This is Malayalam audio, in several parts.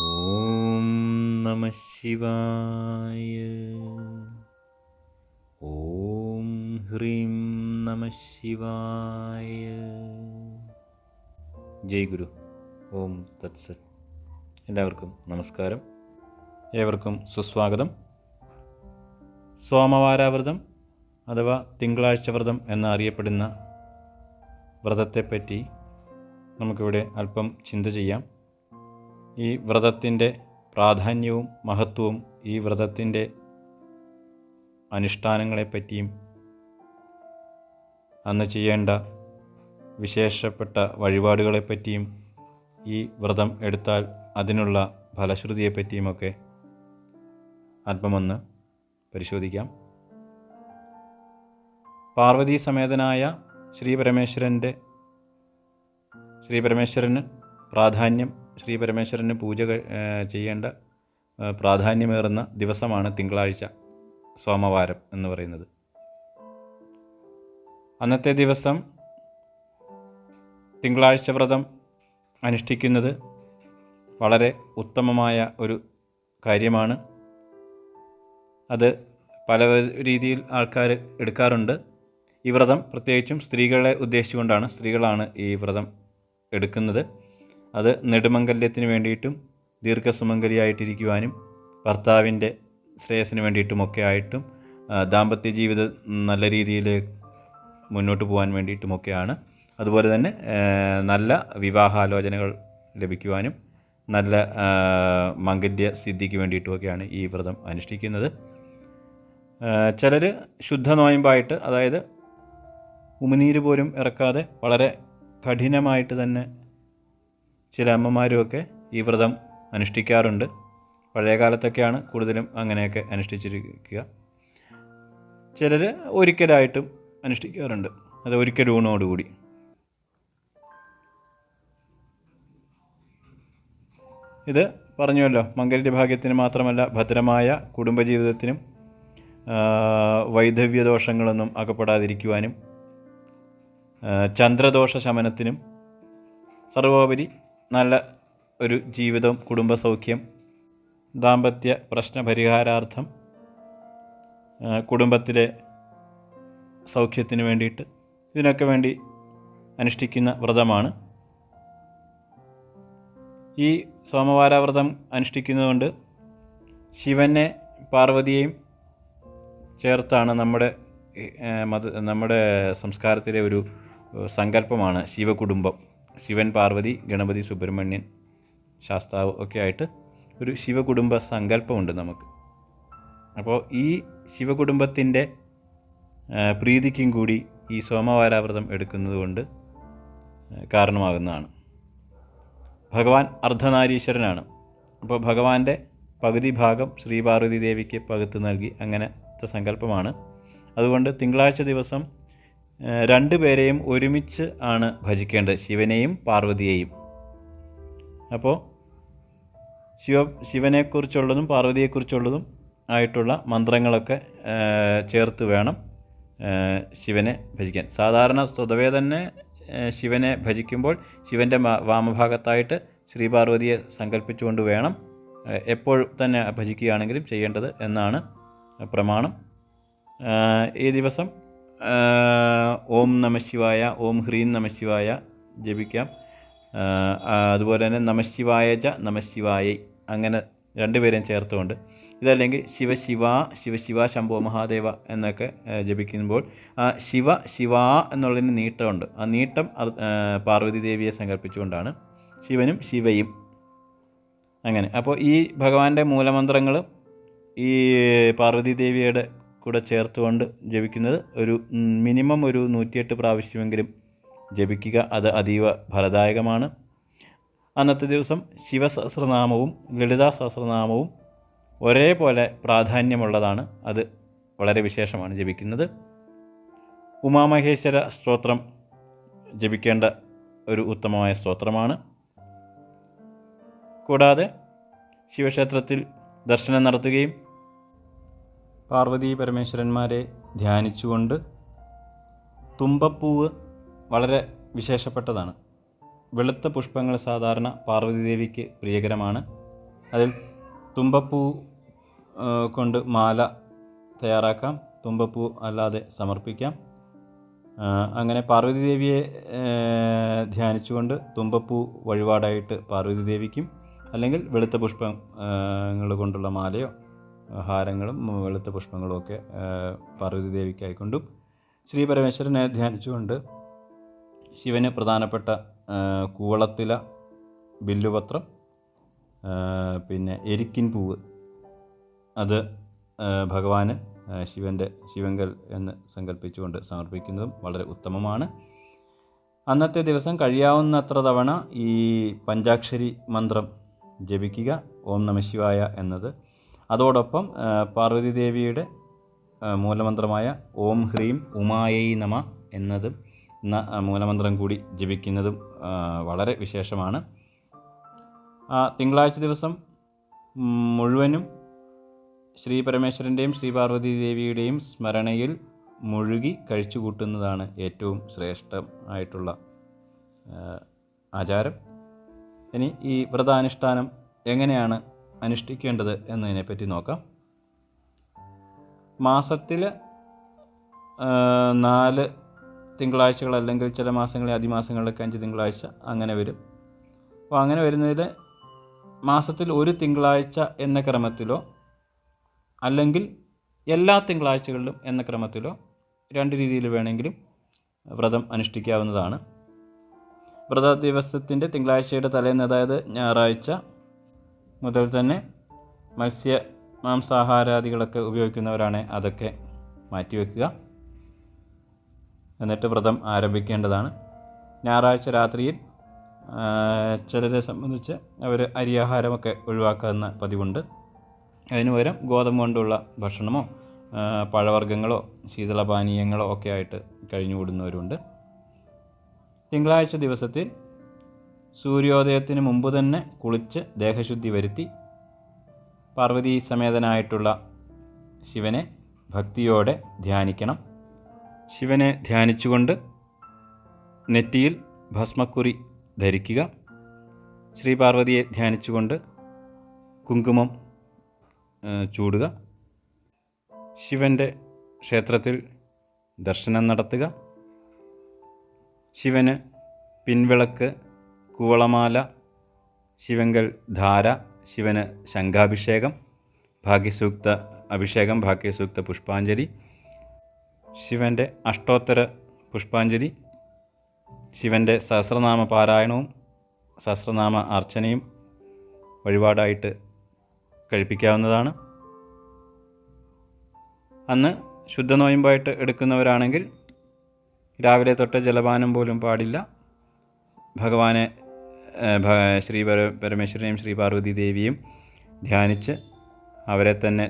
ഓം നമ ശിവായ. ഓം ഹ്രീം നമ ശിവായ. ജയ് ഗുരു. ഓം തത്സത് എല്ലാവർക്കും നമസ്കാരം. ഏവർക്കും സുസ്വാഗതം. സോമവാരാവ്രതം അഥവാ തിങ്കളാഴ്ച വ്രതം എന്നറിയപ്പെടുന്ന വ്രതത്തെപ്പറ്റി നമുക്കിവിടെ അല്പം ചിന്ത ചെയ്യാം. ഈ വ്രതത്തിന്റെ പ്രാധാന്യവും മഹത്വവും ഈ വ്രതത്തിന്റെ അനുഷ്ഠാനങ്ങളെപ്പറ്റിയും അന്ന് ചെയ്യേണ്ട വിശേഷപ്പെട്ട വഴിപാടുകളെപ്പറ്റിയും ഈ വ്രതം എടുത്താൽ അതിനുള്ള ഫലശ്രുതിയെപ്പറ്റിയുമൊക്കെ അല്പമൊന്ന് പരിശോധിക്കാം. പാർവതി സമേതനായ ശ്രീ പരമേശ്വരന്റെ ശ്രീ പരമേശ്വരന് പ്രാധാന്യം ശ്രീ പരമേശ്വരന് പൂജ ചെയ്യേണ്ട പ്രാധാന്യമേറുന്ന ദിവസമാണ് തിങ്കളാഴ്ച സോമവാരം എന്ന് പറയുന്നത്. അന്നത്തെ ദിവസം തിങ്കളാഴ്ച വ്രതം അനുഷ്ഠിക്കുന്നത് വളരെ ഉത്തമമായ ഒരു കാര്യമാണ്. അത് പല രീതിയിൽ ആൾക്കാർ എടുക്കാറുണ്ട്. ഈ വ്രതം പ്രത്യേകിച്ചും സ്ത്രീകളെ ഉദ്ദേശിച്ചുകൊണ്ടാണ് സ്ത്രീകളാണ് ഈ വ്രതം എടുക്കുന്നത്. അത് നെടുമംഗല്യത്തിന് വേണ്ടിയിട്ടും ദീർഘസുമംഗലിയായിട്ടിരിക്കുവാനും ഭർത്താവിന്റെ ശ്രേയസിന് വേണ്ടിയിട്ടുമൊക്കെ ആയിട്ടും ദാമ്പത്യ ജീവിതം നല്ല രീതിയിൽ മുന്നോട്ട് പോകാൻ വേണ്ടിയിട്ടുമൊക്കെയാണ്. അതുപോലെ തന്നെ നല്ല വിവാഹാലോചനകൾ ലഭിക്കുവാനും നല്ല മംഗല്യ സിദ്ധിക്ക് വേണ്ടിയിട്ടുമൊക്കെയാണ് ഈ വ്രതം അനുഷ്ഠിക്കുന്നത്. ചിലർ ശുദ്ധ നോയമ്പായിട്ട് അതായത് ഉമിനീര് പോലും ഇറക്കാതെ വളരെ കഠിനമായിട്ട് തന്നെ ചില അമ്മമാരുമൊക്കെ ഈ വ്രതം അനുഷ്ഠിക്കാറുണ്ട്. പഴയ കാലത്തൊക്കെയാണ് കൂടുതലും അങ്ങനെയൊക്കെ അനുഷ്ഠിച്ചിരിക്കുക. ചിലർ ഒരിക്കലായിട്ടും അനുഷ്ഠിക്കാറുണ്ട്. അത് ഒരിക്കൽ ഊണോടുകൂടി. ഇത് പറഞ്ഞുവല്ലോ മംഗല്യ ഭാഗ്യത്തിന് മാത്രമല്ല ഭദ്രമായ കുടുംബജീവിതത്തിനും വൈധവ്യദോഷങ്ങളൊന്നും അകപ്പെടാതിരിക്കുവാനും ചന്ദ്രദോഷ ശമനത്തിനും സർവോപരി നല്ല ഒരു ജീവിതം കുടുംബസൗഖ്യം ദാമ്പത്യ പ്രശ്ന പരിഹാരാർത്ഥം കുടുംബത്തിലെ സൗഖ്യത്തിന് വേണ്ടിയിട്ട് ഇതിനൊക്കെ വേണ്ടി അനുഷ്ഠിക്കുന്ന വ്രതമാണ്. ഈ സോമവാര വ്രതം അനുഷ്ഠിക്കുന്നതുകൊണ്ട് ശിവനെ പാർവതിയെയും ചേർത്താണ് നമ്മുടെ മത നമ്മുടെ സംസ്കാരത്തിലെ ഒരു സങ്കല്പമാണ് ശിവകുടുംബം. ശിവൻ പാർവതി ഗണപതി സുബ്രഹ്മണ്യൻ ശാസ്താവ് ഒക്കെ ആയിട്ട് ഒരു ശിവകുടുംബ സങ്കല്പമുണ്ട് നമുക്ക്. അപ്പോൾ ഈ ശിവകുടുംബത്തിന്റെ പ്രീതിക്കും കൂടി ഈ സോമവാരാവ്രതം എടുക്കുന്നത് കൊണ്ട് കാരണമാകുന്നതാണ്. ഭഗവാൻ അർദ്ധനാരീശ്വരനാണ്. അപ്പോൾ ഭഗവാന്റെ പകുതി ഭാഗം ശ്രീ പാർവതി ദേവിക്ക് പകുത്ത് നൽകി അങ്ങനത്തെ സങ്കല്പമാണ്. അതുകൊണ്ട് തിങ്കളാഴ്ച ദിവസം ഏഹ്, രണ്ടുപേരെയും ഒരുമിച്ച് ആണ് ഭജിക്കേണ്ടത് ശിവനെയും പാർവതിയെയും. അപ്പോൾ ശിവ ശിവനെക്കുറിച്ചുള്ളതും പാർവതിയെക്കുറിച്ചുള്ളതും ആയിട്ടുള്ള മന്ത്രങ്ങളൊക്കെ ചേർത്ത് വേണം ശിവനെ ഭജിക്കാൻ. സാധാരണ സ്വതവേ തന്നെ ശിവനെ ഭജിക്കുമ്പോൾ ശിവന്റെ വാമഭാഗത്തായിട്ട് ശ്രീ പാർവതിയെ സങ്കല്പിച്ചുകൊണ്ട് വേണം എപ്പോൾ തന്നെ ഭജിക്കുകയാണെങ്കിലും ചെയ്യേണ്ടത് എന്നാണ് പ്രമാണം. ഈ ദിവസം ഓം നമശിവായ ഓം ഹ്രീം നമശിവായ ജപിക്കാം. അതുപോലെ തന്നെ നമശിവായ ച നമശിവായ അങ്ങനെ രണ്ടുപേരെയും ചേർത്തുകൊണ്ട്. ഇതല്ലെങ്കിൽ ശിവ ശിവ ശിവ ശിവ ശംഭോ മഹാദേവ എന്നൊക്കെ ജപിക്കുമ്പോൾ ആ ശിവ ശിവ എന്നുള്ളതിന് നീട്ടമുണ്ട്. ആ നീട്ടം അത്, പാർവതി ദേവിയെ സങ്കല്പിച്ചുകൊണ്ടാണ് ശിവനും ശിവയും. അങ്ങനെ. അപ്പോൾ ഈ ഭഗവാന്റെ മൂലമന്ത്രങ്ങൾ ഈ പാർവതി ദേവിയുടെ കൂടെ ചേർത്തുകൊണ്ട് ജപിക്കുന്നത് ഒരു മിനിമം ഒരു നൂറ്റിയെട്ട് പ്രാവശ്യമെങ്കിലും ജപിക്കുക. അത് അതീവ ഫലദായകമാണ്. അന്നത്തെ ദിവസം ശിവസഹസ്രനാമവും ലളിതാ സഹസ്രനാമവും ഒരേപോലെ പ്രാധാന്യമുള്ളതാണ്. അത് വളരെ വിശേഷമാണ് ജപിക്കുന്നത്. ഉമാമഹേശ്വര സ്തോത്രം ജപിക്കേണ്ട ഒരു ഉത്തമമായ സ്തോത്രമാണ്. കൂടാതെ ശിവക്ഷേത്രത്തിൽ ദർശനം നടത്തുകയും പാർവതി പരമേശ്വരന്മാരെ ധ്യാനിച്ചുകൊണ്ട് തുമ്പപ്പൂവ് വളരെ വിശേഷപ്പെട്ടതാണ്. വെളുത്ത പുഷ്പങ്ങൾ സാധാരണ പാർവതി ദേവിക്ക് പ്രിയകരമാണ്. അതിൽ തുമ്പപ്പൂ കൊണ്ട് മാല തയ്യാറാക്കാം. തുമ്പപ്പൂ അല്ലാതെ സമർപ്പിക്കാം. അങ്ങനെ പാർവതി ദേവിയെ ധ്യാനിച്ചുകൊണ്ട് തുമ്പപ്പൂ വഴിപാടായിട്ട് പാർവതി ദേവിക്കും അല്ലെങ്കിൽ വെളുത്ത പുഷ്പങ്ങൾ കൊണ്ടുള്ള മാലയോ ഹാരങ്ങളും വെളുത്ത പുഷ്പങ്ങളും ഒക്കെ പാർവതി ദേവിക്കായിക്കൊണ്ടും ശ്രീ പരമേശ്വരനെ ധ്യാനിച്ചുകൊണ്ട് ശിവന് പ്രധാനപ്പെട്ട കൂവളത്തില ബില്ലുപത്രം പിന്നെ എരിക്കിൻ പൂവ്. അത് ഭഗവാന് ശിവന്റെ ശിവങ്കൽ എന്ന് സങ്കല്പിച്ചുകൊണ്ട് സമർപ്പിക്കുന്നതും വളരെ ഉത്തമമാണ്. അന്നത്തെ ദിവസം കഴിയാവുന്നത്ര തവണ ഈ പഞ്ചാക്ഷരി മന്ത്രം ജപിക്കുക ഓം നമ ശിവായ എന്നത് അതോടൊപ്പം പാർവതി ദേവിയുടെ മൂലമന്ത്രമായ ഓം ഹ്രീം ഉമായൈ നമ എന്നതും എന്ന മൂലമന്ത്രം കൂടി ജപിക്കുന്നതും വളരെ വിശേഷമാണ്. തിങ്കളാഴ്ച ദിവസം മുഴുവനും ശ്രീ പരമേശ്വരന്റെയും ശ്രീ പാർവതി ദേവിയുടെയും സ്മരണയിൽ മുഴുകി കഴിച്ചു കൂട്ടുന്നതാണ് ഏറ്റവും ശ്രേഷ്ഠമായിട്ടുള്ള ആചാരം. ഇനി ഈ വ്രതാനുഷ്ഠാനം എങ്ങനെയാണ് അനുഷ്ഠിക്കേണ്ടത് എന്നതിനെപ്പറ്റി നോക്കാം. മാസത്തിൽ നാല് തിങ്കളാഴ്ചകൾ അല്ലെങ്കിൽ ചില മാസങ്ങളിൽ അതിമാസങ്ങളിലൊക്കെ അഞ്ച് തിങ്കളാഴ്ച അങ്ങനെ വരും. അപ്പോൾ അങ്ങനെ വരുന്നതിൽ മാസത്തിൽ ഒരു തിങ്കളാഴ്ച എന്ന ക്രമത്തിലോ അല്ലെങ്കിൽ എല്ലാ തിങ്കളാഴ്ചകളിലും എന്ന ക്രമത്തിലോ രണ്ട് രീതിയിൽ വേണമെങ്കിലും വ്രതം അനുഷ്ഠിക്കാവുന്നതാണ്. വ്രത ദിവസത്തിന്റെ തിങ്കളാഴ്ചയുടെ തലേന്ന് അതായത് ഞായറാഴ്ച മുതൽ തന്നെ മത്സ്യ മാംസാഹാരാദികളൊക്കെ ഉപയോഗിക്കുന്നവരാണ് അതൊക്കെ മാറ്റിവെക്കുക എന്നിട്ട് വ്രതം ആരംഭിക്കേണ്ടതാണ്. ഞായറാഴ്ച രാത്രിയിൽ ചിലരെ സംബന്ധിച്ച് അവർ അരിയാഹാരമൊക്കെ ഒഴിവാക്കുന്ന പതിവുണ്ട്. അതിനു പകരം ഗോതമ്പ് കൊണ്ടുള്ള ഭക്ഷണമോ പഴവർഗങ്ങളോ ശീതളപാനീയങ്ങളോ ഒക്കെ ആയിട്ട് കഴിഞ്ഞുകൂടുന്നവരുണ്ട്. തിങ്കളാഴ്ച ദിവസത്തിൽ സൂര്യോദയത്തിന് മുമ്പ് തന്നെ കുളിച്ച് ദേഹശുദ്ധി വരുത്തി പാർവതി സമേതനായിട്ടുള്ള ശിവനെ ഭക്തിയോടെ ധ്യാനിക്കണം. ശിവനെ ധ്യാനിച്ചുകൊണ്ട് നെറ്റിയിൽ ഭസ്മക്കുറി ധരിക്കുക. ശ്രീ പാർവതിയെ ധ്യാനിച്ചുകൊണ്ട് കുങ്കുമം ചൂടുക. ശിവന്റെ ക്ഷേത്രത്തിൽ ദർശനം നടത്തുക. ശിവന് പിൻവിളക്ക് കൂവളമാല ശിവങ്കൽ ധാര ശിവന് ശംഖാഭിഷേകം ഭാഗ്യസൂക്ത അഭിഷേകം ഭാഗ്യസൂക്ത പുഷ്പാഞ്ജലി ശിവന്റെ അഷ്ടോത്തര പുഷ്പാഞ്ജലി ശിവന്റെ സഹസ്രനാമ പാരായണവും സഹസ്രനാമ അർച്ചനയും വഴിപാടായിട്ട് കഴിപ്പിക്കാവുന്നതാണ്. അന്ന് ശുദ്ധ നോയമ്പായിട്ട് എടുക്കുന്നവരാണെങ്കിൽ രാവിലെ തൊട്ട് ജലപാനം പോലും പാടില്ല. ഭഗവാനെ ശ്രീ പര പരമേശ്വരനെയും ശ്രീ പാർവതി ദേവിയും ധ്യാനിച്ച് അവരെ തന്നെ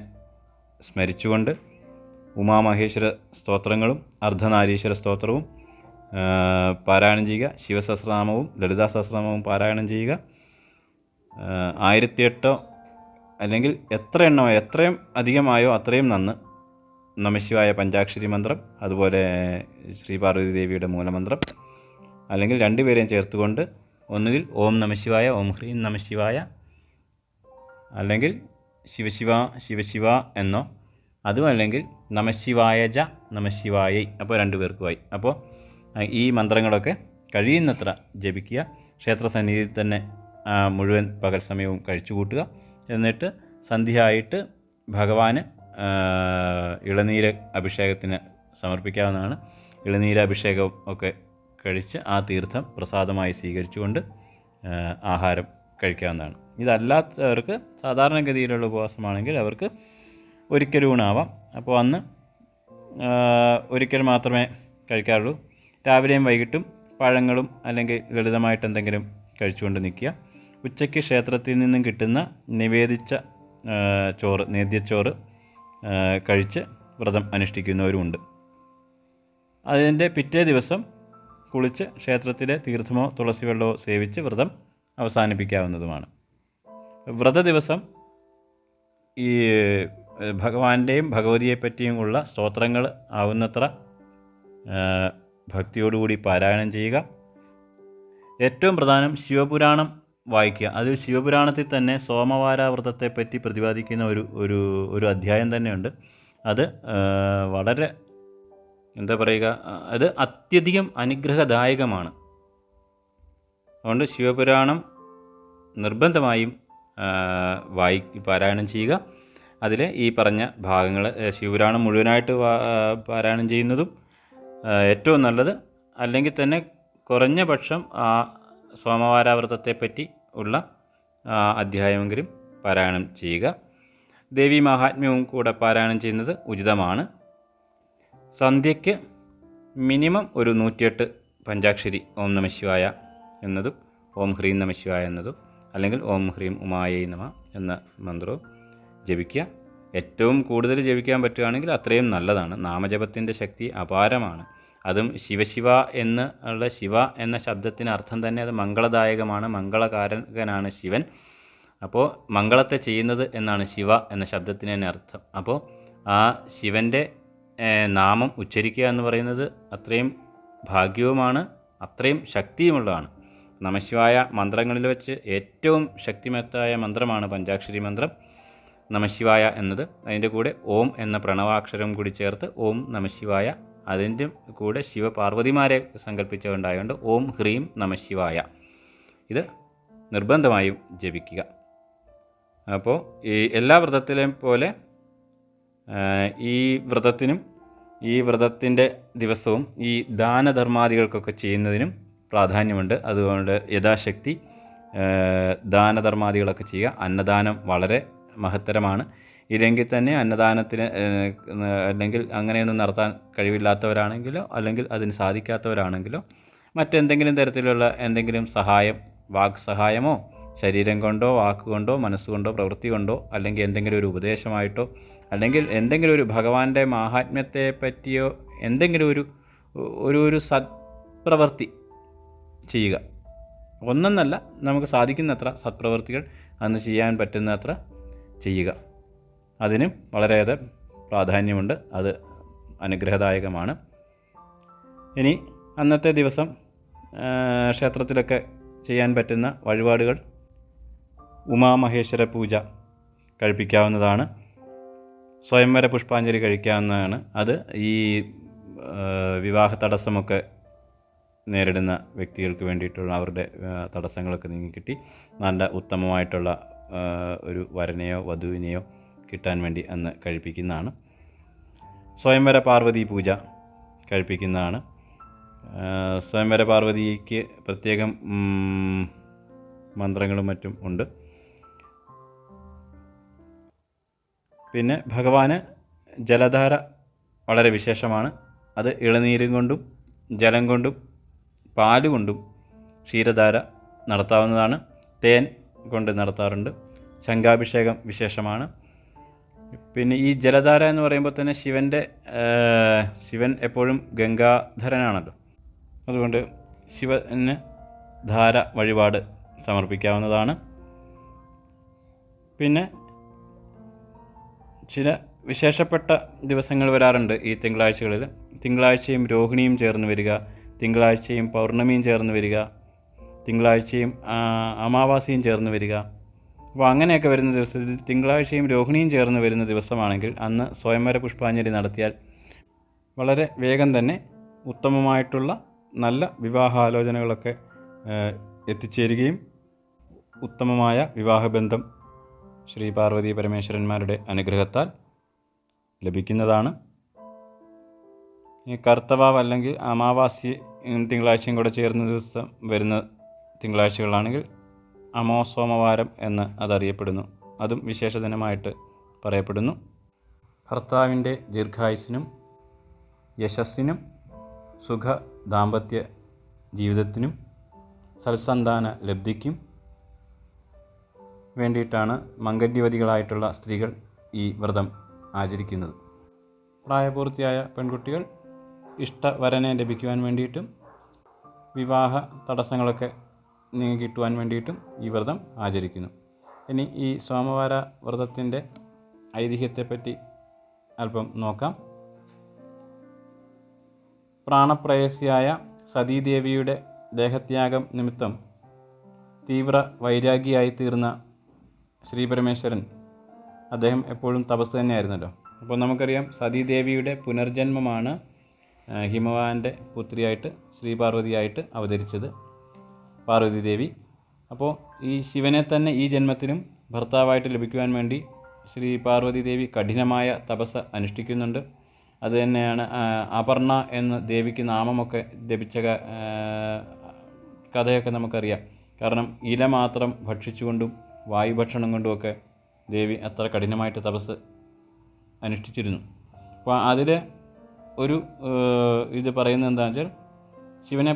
സ്മരിച്ചുകൊണ്ട് ഉമാമഹേശ്വര സ്തോത്രങ്ങളും അർദ്ധനാരീശ്വര സ്തോത്രവും പാരായണം ചെയ്യുക ശിവസഹസ്രനാമവും ലളിതാ സഹസ്രനാമവും പാരായണം ചെയ്യുക. ആയിരത്തിയെട്ടോ അല്ലെങ്കിൽ എത്ര എണ്ണമോ എത്രയും അധികമായോ അത്രയും നന്ന്. നമശിവായ പഞ്ചാക്ഷരി മന്ത്രം അതുപോലെ ശ്രീ പാർവതി ദേവിയുടെ മൂലമന്ത്രം. അല്ലെങ്കിൽ രണ്ടുപേരെയും ചേർത്തുകൊണ്ട് ഒന്നുകിൽ ഓം നമശിവായ ഓം ഹ്രീം നമശിവായ അല്ലെങ്കിൽ ശിവശിവ ശിവശിവ എന്നോ അതും അല്ലെങ്കിൽ ജ നമശിവായൈ അപ്പോൾ രണ്ടു പേർക്കുമായി. അപ്പോൾ ഈ മന്ത്രങ്ങളൊക്കെ കഴിയുന്നത്ര ജപിക്കുക. ക്ഷേത്രസന്നിധിയിൽ തന്നെ മുഴുവൻ പകൽ സമയവും കഴിച്ചു കൂട്ടുക എന്നിട്ട് സന്ധ്യയായിട്ട് ഭഗവാന് ഇളനീര് അഭിഷേകത്തിന് സമർപ്പിക്കാവുന്നതാണ്. ഇളനീര് അഭിഷേകം ഒക്കെ കഴിച്ച് ആ തീർത്ഥം പ്രസാദമായി സ്വീകരിച്ചുകൊണ്ട് ആഹാരം കഴിക്കാവുന്നതാണ്. ഇതല്ലാത്തവർക്ക് സാധാരണഗതിയിലുള്ള ഉപവാസമാണെങ്കിൽ അവർക്ക് ഒരിക്കലൂണാവാം അപ്പോൾ അന്ന് ഒരിക്കൽ മാത്രമേ കഴിക്കാറുള്ളൂ. രാവിലെയും വൈകിട്ടും പഴങ്ങളും അല്ലെങ്കിൽ ലളിതമായിട്ട് എന്തെങ്കിലും കഴിച്ചുകൊണ്ട് നിൽക്കുക. ഉച്ചയ്ക്ക് ക്ഷേത്രത്തിൽ നിന്നും കിട്ടുന്ന നിവേദിച്ച ചോറ് നേദ്യച്ചോറ് കഴിച്ച് വ്രതം അനുഷ്ഠിക്കുന്നവരുമുണ്ട്. അതിന്റെ പിറ്റേ ദിവസം കുളിച്ച് ക്ഷേത്രത്തിലെ തീർത്ഥമോ തുളസി വെള്ളമോ സേവിച്ച് വ്രതം അവസാനിപ്പിക്കാവുന്നതുമാണ്. വ്രത ദിവസം ഈ ഭഗവാന്റെയും ഭഗവതിയെ പറ്റിയും ഉള്ള സ്തോത്രങ്ങൾ ആവുന്നത്ര ഭക്തിയോടുകൂടി പാരായണം ചെയ്യുക. ഏറ്റവും പ്രധാനം ശിവപുരാണം വായിക്കുക. അതിൽ ശിവപുരാണത്തിൽ തന്നെ സോമവാര വ്രതത്തെപ്പറ്റി പ്രതിപാദിക്കുന്ന ഒരു ഒരു ഒരു അധ്യായം തന്നെയുണ്ട്. അത് വളരെ എന്താ പറയുക? അത് അത്യധികം അനുഗ്രഹദായകമാണ്. അതുകൊണ്ട് ശിവപുരാണം നിർബന്ധമായും വായി പാരായണം ചെയ്യുക. അതിൽ ഈ പറഞ്ഞ ഭാഗങ്ങൾ ശിവപുരാണം മുഴുവനായിട്ട് പാരായണം ചെയ്യുന്നതും ഏറ്റവും നല്ലത്. അല്ലെങ്കിൽ തന്നെ കുറഞ്ഞ പക്ഷം ആ സോമവാരാവ്രതത്തെപ്പറ്റി ഉള്ള അധ്യായമെങ്കിലും പാരായണം ചെയ്യുക. ദേവി മഹാത്മ്യവും കൂടെ പാരായണം ചെയ്യുന്നത് ഉചിതമാണ്. സന്ധ്യയ്ക്ക് മിനിമം ഒരു നൂറ്റിയെട്ട് പഞ്ചാക്ഷരി ഓം നമ ശിവായ എന്നതും ഓം ഹ്രീം നമ ശിവായ എന്നതും അല്ലെങ്കിൽ ഓം ഹ്രീം ഉമായൈ നമ എന്ന മന്ത്രവും ജപിക്കുക. ഏറ്റവും കൂടുതൽ ജപിക്കാൻ പറ്റുകയാണെങ്കിൽ അത്രയും നല്ലതാണ്. നാമജപത്തിന്റെ ശക്തി അപാരമാണ്. അതും ശിവശിവ എന്ന് ഉള്ള ശിവ എന്ന ശബ്ദത്തിന് അർത്ഥം തന്നെ അത് മംഗളദായകമാണ്. മംഗളകാരകനാണ് ശിവൻ. അപ്പോൾ മംഗളത്തെ ചെയ്യുന്നത് എന്നാണ് ശിവ എന്ന ശബ്ദത്തിന് തന്നെ അർത്ഥം. അപ്പോൾ ആ ശിവന്റെ നാമം ഉച്ചരിക്കുക എന്ന് പറയുന്നത് അത്രയും ഭാഗ്യവുമാണ് അത്രയും ശക്തിയുമുള്ളതാണ്. നമശിവായ മന്ത്രങ്ങളിൽ വെച്ച് ഏറ്റവും ശക്തിമത്തായ മന്ത്രമാണ് പഞ്ചാക്ഷരി മന്ത്രം. നമശിവായ എന്നത് അതിന്റെ കൂടെ ഓം എന്ന പ്രണവാക്ഷരം കൂടി ചേർത്ത് ഓം നമശിവായ അതിന്റെ കൂടെ ശിവപാർവതിമാരെ സങ്കല്പിച്ചുകൊണ്ടായതുകൊണ്ട് ഓം ഹ്രീം നമശിവായ. ഇത് നിർബന്ധമായും ജപിക്കുക. അപ്പോൾ ഈ എല്ലാ വ്രതത്തിലെയും പോലെ ഈ വ്രതത്തിനും ഈ വ്രതത്തിന്റെ ദിവസവും ഈ ദാനധർമാദികൾക്കൊക്കെ ചെയ്യുന്നതിനും പ്രാധാന്യമുണ്ട്. അതുകൊണ്ട് യഥാശക്തി ദാനധർമാദികളൊക്കെ ചെയ്യുക. അന്നദാനം വളരെ മഹത്തരമാണ്. ഇല്ലെങ്കിൽ തന്നെ അന്നദാനത്തിന് അല്ലെങ്കിൽ അങ്ങനെയൊന്നും നടത്താൻ കഴിവില്ലാത്തവരാണെങ്കിലോ അല്ലെങ്കിൽ അതിന് സാധിക്കാത്തവരാണെങ്കിലോ മറ്റെന്തെങ്കിലും തരത്തിലുള്ള എന്തെങ്കിലും സഹായം വാക് സഹായമോ ശരീരം കൊണ്ടോ വാക്കുകൊണ്ടോ മനസ്സുകൊണ്ടോ പ്രവൃത്തി കൊണ്ടോ അല്ലെങ്കിൽ എന്തെങ്കിലും ഒരു ഉപദേശമായിട്ടോ അല്ലെങ്കിൽ എന്തെങ്കിലും ഒരു ഭഗവാന്റെ മാഹാത്മ്യത്തെ പറ്റിയോ എന്തെങ്കിലും ഒരു ഒരു ഒരു സത്പ്രവൃത്തി ചെയ്യുക. ഒന്നെന്നല്ല നമുക്ക് സാധിക്കുന്നത്ര സത്പ്രവൃത്തികൾ അന്ന് ചെയ്യാൻ പറ്റുന്നത്ര ചെയ്യുക. അതിനും വളരെയേറെ പ്രാധാന്യമുണ്ട്. അത് അനുഗ്രഹദായകമാണ്. ഇനി അന്നത്തെ ദിവസം ക്ഷേത്രത്തിലൊക്കെ ചെയ്യാൻ പറ്റുന്ന വഴിപാടുകൾ ഉമാമഹേശ്വര പൂജ കഴിപ്പിക്കാവുന്നതാണ്. സ്വയംവര പുഷ്പാഞ്ജലി കഴിക്കാവുന്നതാണ്. അത് ഈ വിവാഹ തടസ്സമൊക്കെ നേരിടുന്ന വ്യക്തികൾക്ക് വേണ്ടിയിട്ടുള്ള അവരുടെ തടസ്സങ്ങളൊക്കെ നീങ്ങിക്കിട്ടി. നല്ല ഉത്തമമായിട്ടുള്ള ഒരു വരനെയോ വധുവിനെയോ കിട്ടാൻ വേണ്ടി അന്ന് കഴിപ്പിക്കുന്നതാണ്. സ്വയംവര പാർവതി പൂജ കഴിപ്പിക്കുന്നതാണ്. സ്വയംവര പാർവതിക്ക് പ്രത്യേകം മന്ത്രങ്ങളും മറ്റും ഉണ്ട്. പിന്നെ ഭഗവാന് ജലധാര വളരെ വിശേഷമാണ്. അത് ഇളനീരും കൊണ്ടും ജലം കൊണ്ടും പാലുകൊണ്ടും ക്ഷീരധാര നടത്താവുന്നതാണ്. തേൻ കൊണ്ട് നടത്താറുണ്ട്. ശംഖാഭിഷേകം വിശേഷമാണ്. പിന്നെ ഈ ജലധാര എന്ന് പറയുമ്പോൾ തന്നെ ശിവന്റെ ശിവൻ എപ്പോഴും ഗംഗാധരനാണല്ലോ. അതുകൊണ്ട് ശിവന് ധാര വഴിപാട് സമർപ്പിക്കാവുന്നതാണ്. പിന്നെ ചില വിശേഷപ്പെട്ട ദിവസങ്ങൾ വരാറുണ്ട് ഈ തിങ്കളാഴ്ചകളിൽ. തിങ്കളാഴ്ചയും രോഹിണിയും ചേർന്ന് വരിക തിങ്കളാഴ്ചയും പൗർണമിയും ചേർന്ന് വരിക തിങ്കളാഴ്ചയും അമാവാസിയും ചേർന്ന് വരിക. അപ്പോൾ അങ്ങനെയൊക്കെ വരുന്ന ദിവസത്തിൽ തിങ്കളാഴ്ചയും രോഹിണിയും ചേർന്ന് വരുന്ന ദിവസമാണെങ്കിൽ അന്ന് സ്വയംവര പുഷ്പാഞ്ജലി നടത്തിയാൽ വളരെ വേഗം തന്നെ ഉത്തമമായിട്ടുള്ള നല്ല വിവാഹാലോചനകളൊക്കെ എത്തിച്ചേരുകയും ഉത്തമമായ വിവാഹബന്ധം ശ്രീ പാർവതി പരമേശ്വരന്മാരുടെ അനുഗ്രഹത്താൽ ലഭിക്കുന്നതാണ്. ഈ കർത്തവാവ് അല്ലെങ്കിൽ അമാവാസി തിങ്കളാഴ്ചയും കൂടെ ചേർന്ന ദിവസം വരുന്ന തിങ്കളാഴ്ചകളാണെങ്കിൽ അമോ സോമവാരം എന്ന് അതറിയപ്പെടുന്നു. അതും വിശേഷ ദിനമായിട്ട് പറയപ്പെടുന്നു. ഭർത്താവിന്റെ ദീർഘായുസിനും യശസ്സിനും സുഖ ദാമ്പത്യ ജീവിതത്തിനും സൽസന്താന ലബ്ധിക്കും വേണ്ടിയിട്ടാണ് മംഗല്യവതികളായിട്ടുള്ള സ്ത്രീകൾ ഈ വ്രതം ആചരിക്കുന്നത്. പ്രായപൂർത്തിയായ പെൺകുട്ടികൾ ഇഷ്ടവരനെ ലഭിക്കുവാൻ വേണ്ടിയിട്ടും വിവാഹ തടസ്സങ്ങളൊക്കെ നീങ്ങി കിട്ടുവാൻ വേണ്ടിയിട്ടും ഈ വ്രതം ആചരിക്കുന്നു. ഇനി ഈ സോമവാര വ്രതത്തിന്റെ ഐതിഹ്യത്തെപ്പറ്റി അല്പം നോക്കാം. പ്രാണപ്രേയസിയായ സതീദേവിയുടെ ദേഹത്യാഗം നിമിത്തം തീവ്ര വൈരാഗിയായി തീർന്ന ശ്രീ പരമേശ്വരൻ. അദ്ദേഹം എപ്പോഴും തപസ് തന്നെയായിരുന്നല്ലോ. അപ്പോൾ നമുക്കറിയാം സതീദേവിയുടെ പുനർജന്മമാണ് ഹിമവാന്റെ പുത്രിയായിട്ട് ശ്രീ പാർവതിയായിട്ട് അവതരിച്ചത് പാർവതി ദേവി. അപ്പോൾ ഈ ശിവനെ തന്നെ ഈ ജന്മത്തിലും ഭർത്താവായിട്ട് ലഭിക്കുവാൻ വേണ്ടി ശ്രീ പാർവതി ദേവി കഠിനമായ തപസ് അനുഷ്ഠിക്കുന്നുണ്ട്. അത് തന്നെയാണ് അപർണ എന്ന ദേവിക്ക് നാമമൊക്കെ ലഭിച്ച കഥയൊക്കെ നമുക്കറിയാം. കാരണം ഇല മാത്രം ഭക്ഷിച്ചുകൊണ്ടും വായുഭക്ഷണം കൊണ്ടുമൊക്കെ ദേവി അത്ര കഠിനമായിട്ട് തപസ് അനുഷ്ഠിച്ചിരുന്നു. അപ്പോൾ അതിൽ ഒരു ഇത് പറയുന്നത് എന്താണെന്ന് വെച്ചാൽ ശിവനെ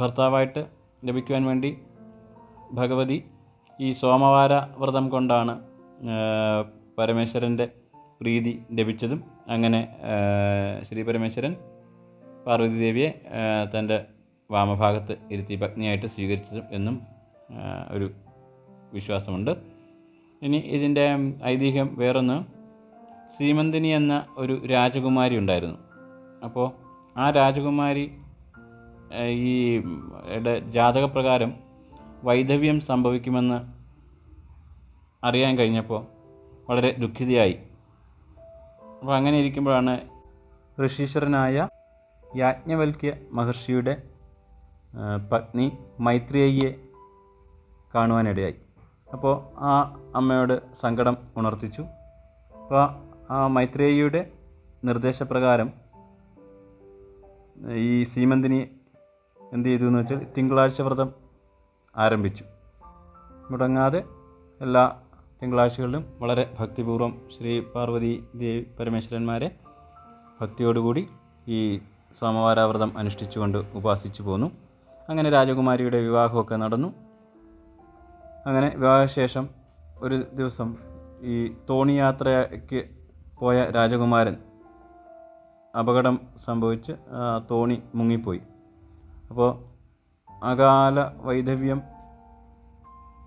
ഭർത്താവായിട്ട് ലഭിക്കുവാൻ വേണ്ടി ഭഗവതി ഈ സോമവാര വ്രതം കൊണ്ടാണ് പരമേശ്വരന്റെ പ്രീതി ലഭിച്ചതും അങ്ങനെ ശ്രീ പരമേശ്വരൻ പാർവതി ദേവിയെ തന്റെ വാമഭാഗത്ത് ഇരുത്തി പത്നിയായിട്ട് സ്വീകരിച്ചതും എന്നും ഒരു വിശ്വാസമുണ്ട്. ഇനി ഇതിന്റെ ഐതിഹ്യം വേറൊന്ന്. സീമന്തിനി എന്ന ഒരു രാജകുമാരി ഉണ്ടായിരുന്നു. അപ്പോൾ ആ രാജകുമാരി ഈ ജാതക ജാതകപ്രകാരം വൈധവ്യം സംഭവിക്കുമെന്ന് അറിയാൻ കഴിഞ്ഞപ്പോൾ വളരെ ദുഃഖിതയായി. അപ്പോൾ അങ്ങനെ ഇരിക്കുമ്പോഴാണ് ഋഷീശ്വരനായ യാജ്ഞവൽക്യ മഹർഷിയുടെ പത്നി മൈത്രിയയെ കാണുവാനിടയായി. അപ്പോൾ ആ അമ്മയോട് സങ്കടം ഉണർത്തിച്ചു. അപ്പോൾ ആ മൈത്രേയിയുടെ നിർദ്ദേശപ്രകാരം ഈ സീമന്തിനി എന്ത് ചെയ്തു എന്ന് വെച്ചാൽ തിങ്കളാഴ്ച വ്രതം ആരംഭിച്ചു. മുടങ്ങാതെ എല്ലാ തിങ്കളാഴ്ചകളിലും വളരെ ഭക്തിപൂർവം ശ്രീ പാർവതി ദേവി പരമേശ്വരന്മാരെ ഭക്തിയോടുകൂടി ഈ സോമവാരാവ്രതം അനുഷ്ഠിച്ചുകൊണ്ട് ഉപാസിച്ചു പോന്നു. അങ്ങനെ രാജകുമാരിയുടെ വിവാഹമൊക്കെ നടന്നു. അങ്ങനെ വിവാഹശേഷം ഒരു ദിവസം ഈ തോണി യാത്രയ്ക്ക് പോയ രാജകുമാരൻ അപകടം സംഭവിച്ച് തോണി മുങ്ങിപ്പോയി. അപ്പോൾ അകാല വൈധവ്യം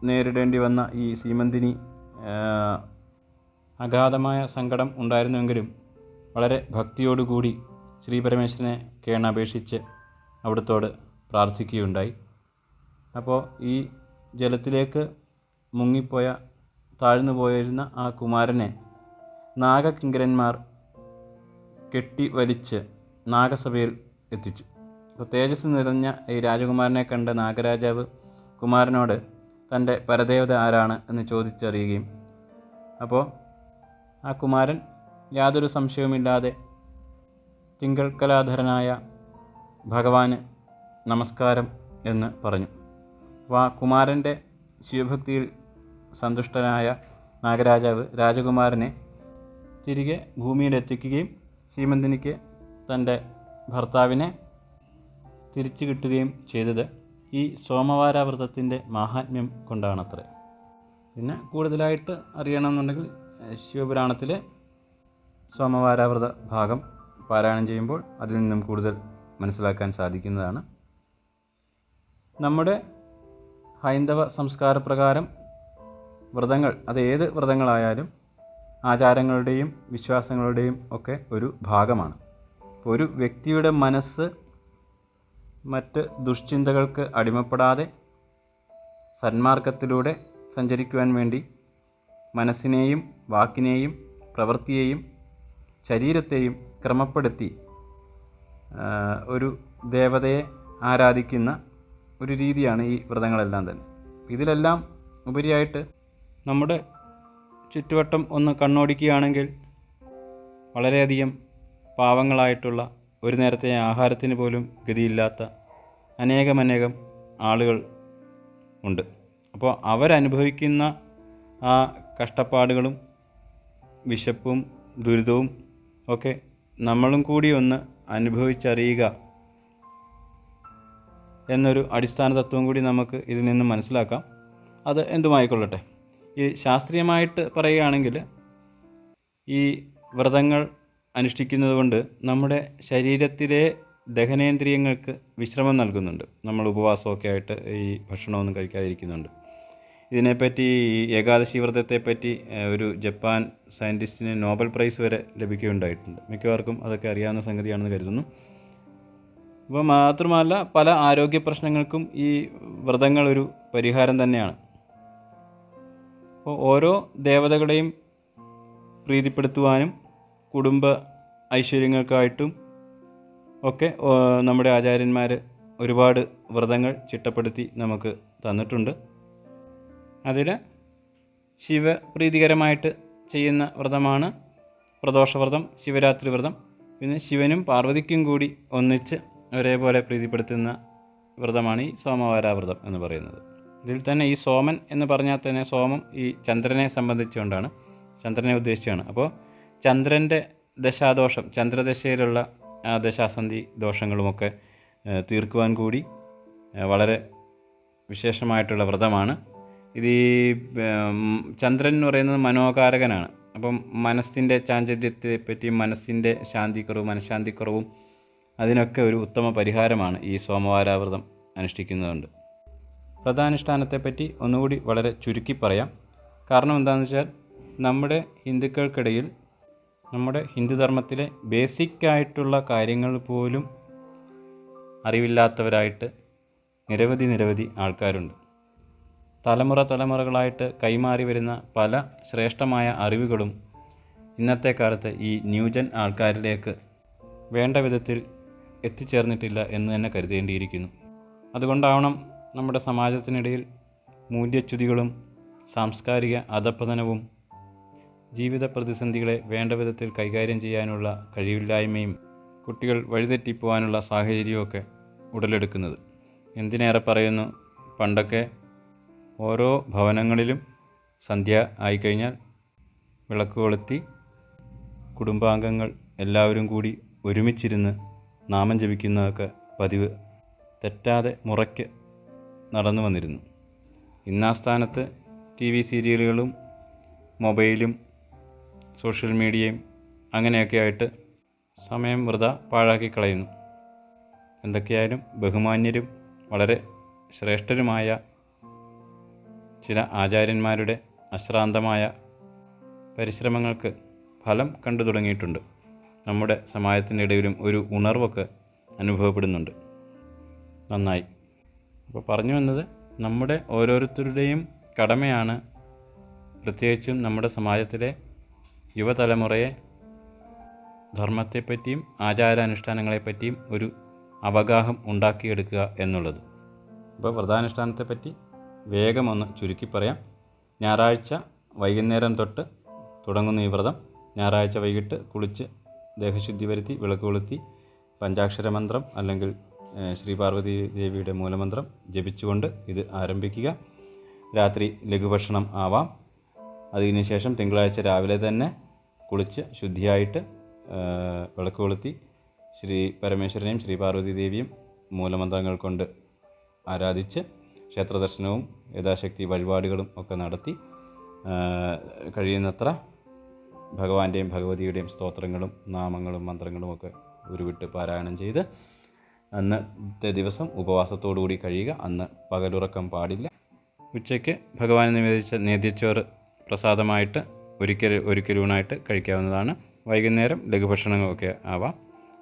നേരിടേണ്ടി വന്ന ഈ സീമന്തിനി അഗാധമായ സങ്കടം ഉണ്ടായിരുന്നുവെങ്കിലും വളരെ ഭക്തിയോടുകൂടി ശ്രീ പരമേശ്വരനെ കേണപേക്ഷിച്ച് അവിടുത്തോട് പ്രാർത്ഥിക്കുകയുണ്ടായി. അപ്പോൾ ഈ ജലത്തിലേക്ക് മുങ്ങിപ്പോയ താഴ്ന്നു പോയിരുന്ന ആ കുമാരനെ നാഗകിങ്കരന്മാർ കെട്ടി വലിച്ച് നാഗസഭയിൽ എത്തിച്ചു. അപ്പോൾ തേജസ് നിറഞ്ഞ ഈ രാജകുമാരനെ കണ്ട നാഗരാജാവ് കുമാരനോട് തന്റെ പരദേവത ആരാണ് എന്ന് ചോദിച്ചറിയുകയും അപ്പോൾ ആ കുമാരൻ യാതൊരു സംശയവുമില്ലാതെ തിങ്കൾക്കലാധരനായ ഭഗവാന് നമസ്കാരം എന്ന് പറഞ്ഞു. ആ കുമാരന്റെ ശിവഭക്തിയിൽ സന്തുഷ്ടനായ നാഗരാജാവ് രാജകുമാരനെ തിരികെ ഭൂമിയിലെത്തിക്കുകയും സീമന്തിനിക്ക് തന്റെ ഭർത്താവിനെ തിരിച്ചു കിട്ടുകയും ചെയ്തത് ഈ സോമവാരാവ്രതത്തിന്റെ മാഹാത്മ്യം കൊണ്ടാണത്രേ. പിന്നെ കൂടുതലായിട്ട് അറിയണമെന്നുണ്ടെങ്കിൽ ശിവപുരാണത്തിലെ സോമവാരാവ്രത ഭാഗം പാരായണം ചെയ്യുമ്പോൾ അതിൽ നിന്നും കൂടുതൽ മനസ്സിലാക്കാൻ സാധിക്കുന്നതാണ്. നമ്മുടെ ഹൈന്ദവ സംസ്കാരപ്രകാരം വ്രതങ്ങൾ അത് ഏത് വ്രതങ്ങളായാലും ആചാരങ്ങളുടെയും വിശ്വാസങ്ങളുടെയും ഒക്കെ ഒരു ഭാഗമാണ്. ഒരു വ്യക്തിയുടെ മനസ്സ് മറ്റ് ദുഷ്ചിന്തകൾക്ക് അടിമപ്പെടാതെ സന്മാർഗത്തിലൂടെ സഞ്ചരിക്കുവാൻ വേണ്ടി മനസ്സിനെയും വാക്കിനെയും പ്രവൃത്തിയെയും ശരീരത്തെയും ക്രമപ്പെടുത്തി ഒരു ദേവതയെ ആരാധിക്കുന്ന ഒരു രീതിയാണ് ഈ വ്രതങ്ങളെല്ലാം തന്നെ. ഇതിലെല്ലാം ഉപരിയായിട്ട് നമ്മുടെ ചുറ്റുവട്ടം ഒന്ന് കണ്ണോടിക്കുകയാണെങ്കിൽ വളരെയധികം പാവങ്ങളായിട്ടുള്ള ഒരു നേരത്തെ ആഹാരത്തിന് പോലും ഗതിയില്ലാത്ത അനേകമനേകം ആളുകൾ ഉണ്ട്. അപ്പോൾ അവരനുഭവിക്കുന്ന ആ കഷ്ടപ്പാടുകളും വിശപ്പും ദുരിതവും ഒക്കെ നമ്മളും കൂടി ഒന്ന് അനുഭവിച്ചറിയുക എന്നൊരു അടിസ്ഥാന തത്വം കൂടി നമുക്ക് ഇതിൽ നിന്ന് മനസ്സിലാക്കാം. അത് എന്തുമായിക്കൊള്ളട്ടെ? ഈ ശാസ്ത്രീയമായിട്ട് പറയുകയാണെങ്കിൽ ഈ വ്രതങ്ങൾ അനുഷ്ഠിക്കുന്നത് കൊണ്ട് നമ്മുടെ ശരീരത്തിലെ ദഹനേന്ദ്രിയങ്ങൾക്ക് വിശ്രമം നൽകുന്നുണ്ട്. നമ്മൾ ഉപവാസമൊക്കെ ആയിട്ട് ഈ ഭക്ഷണമൊന്നും കഴിക്കാതിരിക്കുന്നുണ്ട്. ഇതിനെപ്പറ്റി ഈ ഏകാദശി വ്രതത്തെപ്പറ്റി ഒരു ജപ്പാൻ സയന്റിസ്റ്റിന് നോബൽ പ്രൈസ് വരെ ലഭിക്കുകയുണ്ടായിട്ടുണ്ട്. മിക്കവാർക്കും അതൊക്കെ അറിയാവുന്ന സംഗതിയാണെന്ന് കരുതുന്നു. അപ്പോൾ മാത്രമല്ല പല ആരോഗ്യ പ്രശ്നങ്ങൾക്കും ഈ വ്രതങ്ങൾ ഒരു പരിഹാരം തന്നെയാണ്. അപ്പോൾ ഓരോ ദേവതകളെയും പ്രീതിപ്പെടുത്തുവാനും കുടുംബ ഐശ്വര്യങ്ങൾക്കായിട്ടും ഒക്കെ നമ്മുടെ ആചാര്യന്മാർ ഒരുപാട് വ്രതങ്ങൾ ചിട്ടപ്പെടുത്തി നമുക്ക് തന്നിട്ടുണ്ട്. അതിൽ ശിവപ്രീതികരമായിട്ട് ചെയ്യുന്ന വ്രതമാണ് പ്രദോഷവ്രതം ശിവരാത്രി വ്രതം. പിന്നെ ശിവനും പാർവതിക്കും കൂടി ഒന്നിച്ച് ഒരേപോലെ പ്രീതിപ്പെടുത്തുന്ന വ്രതമാണ് ഈ സോമവാരാവ്രതം എന്ന് പറയുന്നത്. ഇതിൽ തന്നെ ഈ സോമൻ എന്ന് പറഞ്ഞാൽ തന്നെ സോമം ഈ ചന്ദ്രനെ സംബന്ധിച്ചുകൊണ്ടാണ് ചന്ദ്രനെ ഉദ്ദേശിച്ചാണ്. അപ്പോൾ ചന്ദ്രന്റെ ദശാദോഷം ചന്ദ്രദശയിലുള്ള ദശാസന്ധി ദോഷങ്ങളുമൊക്കെ തീർക്കുവാൻ കൂടി വളരെ വിശേഷമായിട്ടുള്ള വ്രതമാണ്. ഇത് ഈ ചന്ദ്രൻ എന്ന് പറയുന്നത് മനോകാരകനാണ്. അപ്പം മനസ്സിന്റെ ചാഞ്ചല്യത്തെ പറ്റിയും മനസ്സിന്റെ ശാന്തിക്കുറവും മനഃശാന്തിക്കുറവും അതിനൊക്കെ ഒരു ഉത്തമ പരിഹാരമാണ് ഈ സോമവാരാവ്രതം അനുഷ്ഠിക്കുന്നതുകൊണ്ട്. വ്രതാനുഷ്ഠാനത്തെപ്പറ്റി ഒന്നുകൂടി വളരെ ചുരുക്കി പറയാം. കാരണം എന്താണെന്ന് വെച്ചാൽ നമ്മുടെ ഹിന്ദുക്കൾക്കിടയിൽ നമ്മുടെ ഹിന്ദുധർമ്മത്തിലെ ബേസിക് ആയിട്ടുള്ള കാര്യങ്ങൾ പോലും അറിവില്ലാത്തവരായിട്ട് നിരവധി നിരവധി ആൾക്കാരുണ്ട്. തലമുറ തലമുറകളായിട്ട് കൈമാറി വരുന്ന പല ശ്രേഷ്ഠമായ അറിവുകളും ഇന്നത്തെ കാലത്ത് ഈ ന്യൂജൻ ആൾക്കാരിലേക്ക് വേണ്ട വിധത്തിൽ എത്തിച്ചേർന്നിട്ടില്ല എന്ന് തന്നെ കരുതേണ്ടിയിരിക്കുന്നു. അതുകൊണ്ടാവണം നമ്മുടെ സമാജത്തിനിടയിൽ മൂല്യച്യുതികളും സാംസ്കാരിക അധപ്പതനവും ജീവിത പ്രതിസന്ധികളെ വേണ്ട വിധത്തിൽ കൈകാര്യം ചെയ്യാനുള്ള കഴിവില്ലായ്മയും കുട്ടികൾ വഴിതെറ്റിപ്പോവാനുള്ള സാഹചര്യമൊക്കെ ഉടലെടുക്കുന്നത്. എന്തിനേറെ പറയുന്നു? പണ്ടൊക്കെ ഓരോ ഭവനങ്ങളിലും സന്ധ്യ ആയിക്കഴിഞ്ഞാൽ വിളക്ക് കൊളുത്തി കുടുംബാംഗങ്ങൾ എല്ലാവരും കൂടി ഒരുമിച്ചിരുന്ന് നാമം ജപിക്കുന്നതൊക്കെ പതിവ്. തെറ്റാതെ മുറയ്ക്ക് നടന്നു വന്നിരുന്നു. ഇന്നാ സ്ഥാനത്ത് ടി വി സീരിയലുകളും മൊബൈലും സോഷ്യൽ മീഡിയയും അങ്ങനെയൊക്കെ ആയിട്ട് സമയം വൃത പാഴാക്കി കളയുന്നു. എന്തൊക്കെയായാലും ബഹുമാന്യരും വളരെ ശ്രേഷ്ഠരുമായ ചില ആചാര്യന്മാരുടെ അശ്രാന്തമായ പരിശ്രമങ്ങൾക്ക് ഫലം കണ്ടു തുടങ്ങിയിട്ടുണ്ട്. നമ്മുടെ സമാജത്തിന്റെ ഇടയിലും ഒരു ഉണർവൊക്കെ അനുഭവപ്പെടുന്നുണ്ട്. നന്നായി. അപ്പോൾ പറഞ്ഞു വന്നത് നമ്മുടെ ഓരോരുത്തരുടെയും കടമയാണ് പ്രത്യേകിച്ചും നമ്മുടെ സമാജത്തിലെ യുവതലമുറയെ ധർമ്മത്തെപ്പറ്റിയും ആചാരാനുഷ്ഠാനങ്ങളെപ്പറ്റിയും ഒരു അവഗാഹം ഉണ്ടാക്കിയെടുക്കുക എന്നുള്ളത്. അപ്പോൾ വ്രതാനുഷ്ഠാനത്തെപ്പറ്റി വേഗം ഒന്ന് ചുരുക്കി പറയാം. ഞായറാഴ്ച വൈകുന്നേരം തൊട്ട് തുടങ്ങുന്ന ഈ വ്രതം ഞായറാഴ്ച വൈകിട്ട് കുളിച്ച് ദേഹശുദ്ധി വരുത്തി വിളക്ക് കൊളുത്തി പഞ്ചാക്ഷര മന്ത്രം അല്ലെങ്കിൽ ശ്രീ പാർവതി ദേവിയുടെ മൂലമന്ത്രം ജപിച്ചുകൊണ്ട് ഇത് ആരംഭിക്കുക. രാത്രി ലഘുഭക്ഷണം ആവാം. അതിനുശേഷം തിങ്കളാഴ്ച രാവിലെ തന്നെ കുളിച്ച് ശുദ്ധിയായിട്ട് വിളക്ക് കൊളുത്തി ശ്രീ പരമേശ്വരനെയും ശ്രീ പാർവതി ദേവിയും മൂലമന്ത്രങ്ങൾ കൊണ്ട് ആരാധിച്ച് ക്ഷേത്രദർശനവും യഥാശക്തി വഴിപാടുകളും ഒക്കെ നടത്തി കഴിയുന്നത്ര ഭഗവാന്റെയും ഭഗവതിയുടെയും സ്തോത്രങ്ങളും നാമങ്ങളും മന്ത്രങ്ങളും ഒക്കെ ഉരുവിട്ട് പാരായണം ചെയ്ത് അന്നത്തെ ദിവസം ഉപവാസത്തോടു കൂടി കഴിയുക. അന്ന് പകലുറക്കം പാടില്ല. ഉച്ചയ്ക്ക് ഭഗവാനെ നിവേദിച്ച നേദ്യച്ചോറ് പ്രസാദമായിട്ട് ഒരിക്കൽ ഒരിക്കലൂണായിട്ട് കഴിക്കാവുന്നതാണ്. വൈകുന്നേരം ലഘുഭക്ഷണങ്ങളൊക്കെ ആവാം.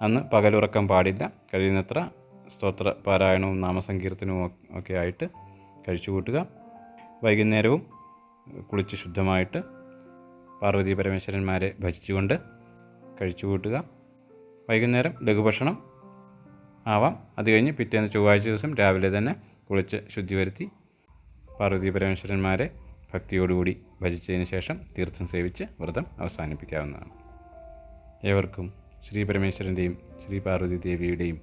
അന്ന് പകലുറക്കം പാടില്ല. കഴിയുന്നത്ര സ്തോത്ര പാരായണവും നാമസങ്കീർത്തനവും ഒക്കെ ആയിട്ട് കഴിച്ചു കൂട്ടുക വൈകുന്നേരവും കുളിച്ച് ശുദ്ധമായിട്ട് പാർവതി പരമേശ്വരന്മാരെ ഭജിച്ചുകൊണ്ട് കഴിച്ചു കൂട്ടുക വൈകുന്നേരം ലഘുഭക്ഷണം ആവാം. അത് കഴിഞ്ഞ് പിറ്റേന്ന് ചൊവ്വാഴ്ച ദിവസം രാവിലെ തന്നെ കുളിച്ച് ശുദ്ധി വരുത്തി പാർവതി പരമേശ്വരന്മാരെ ഭക്തിയോടുകൂടി ഭജിച്ചതിന് ശേഷം തീർത്ഥം സേവിച്ച് വ്രതം അവസാനിപ്പിക്കാവുന്നതാണ്. ഏവർക്കും ശ്രീ പരമേശ്വരന്റെയും ശ്രീ പാർവതി ദേവിയുടെയും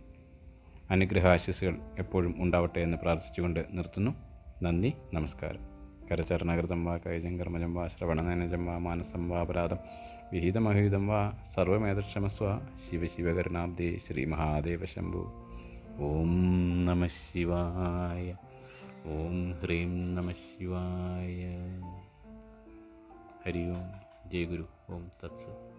അനുഗ്രഹാശിസുകൾ എപ്പോഴും ഉണ്ടാവട്ടെ എന്ന് പ്രാർത്ഥിച്ചുകൊണ്ട് നിർത്തുന്നു. നന്ദി നമസ്കാരം. കരചരണകൃതം വാ കൈജങ്കർമ്മജം വാ ശ്രവണനേനജം വാ മാനസം വാ അപരാധം. വിഹിതമഹിതം വാ സർവമേതക്ഷമസ്വ ശിവ ശിവകരുണാബ്ദേ ശ്രീ മഹാദേവ ശംഭു. ഓം നമ ശിവായ. ഓം ഹ്രീം നമ ശിവായ. ഹരി ഓം. ജയ ഗുരു ഓം തത്സത്